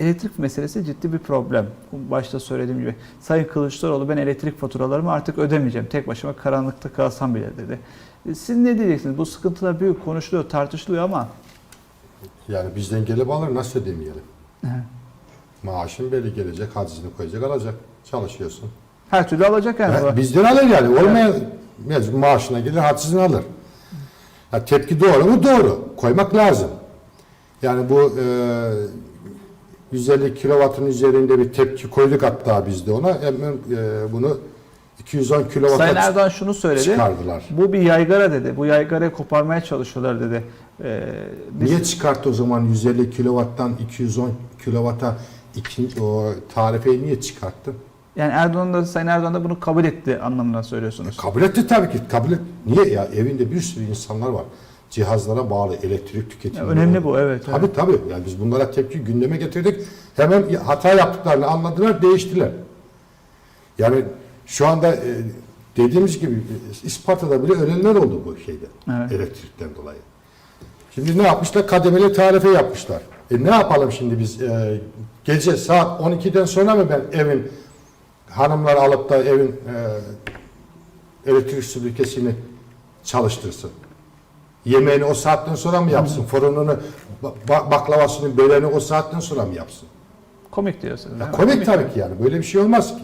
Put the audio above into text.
elektrik meselesi ciddi bir problem. Başta söylediğim gibi. Sayın Kılıçdaroğlu ben elektrik faturalarımı artık ödemeyeceğim. Tek başıma karanlıkta kalsam bile dedi. E, Siz ne diyeceksiniz? Bu sıkıntılar büyük konuşuluyor, tartışılıyor ama Yani bizden gelip alır nasıl demeyelim. Evet. Maaşın belli gelecek, hadisini koyacak, alacak. Çalışıyorsun. her türlü alacak yani. Ha, bizden alır yani. Olmayan mecbur maaşına gelir, hadsizini alır. Ha, tepki doğru mu? Doğru. Koymak lazım. Yani bu e, 150 kilovatın üzerinde bir tepki koyduk hatta biz de ona. Hemen e, bunu 210 Sayın kilovata Erdoğan şunu söyledi. çıkardılar. Bu bir yaygara dedi. Bu yaygarayı koparmaya çalışıyorlar dedi. Ee, biz- Niye çıkarttı o zaman 150 kilovattan 210 kilovata iki, o tarifeyi niye çıkarttı? Yani Erdoğan da Sayın Erdoğan da bunu kabul etti anlamına söylüyorsunuz. Kabul etti tabii ki. Kabul et. Niye ya? Evinde bir sürü insanlar var. Cihazlara bağlı elektrik tüketimi. Önemli bu, evet, Tabii tabii. Yani biz bunlara tepki gündeme getirdik. Hemen hata yaptıklarını anladılar, değiştiler. Yani şu anda e, dediğimiz gibi e, Isparta'da bile ölenler oldu bu şeyde. Evet. Elektrikten dolayı. Şimdi ne yapmışlar? Kademeli tarife yapmışlar. E ne yapalım şimdi biz? E, gece saat 12'den sonra mı ben evin hanımlar alıp da evin e, elektrik süpürgesini çalıştırsın? Yemeğini o saatten sonra mı yapsın? Fırınını, ba- baklavasını, böreğini o saatten sonra mı yapsın? Komik diyorsunuz. Ya değil mi? komik tabii ki yani. Böyle bir şey olmaz ki.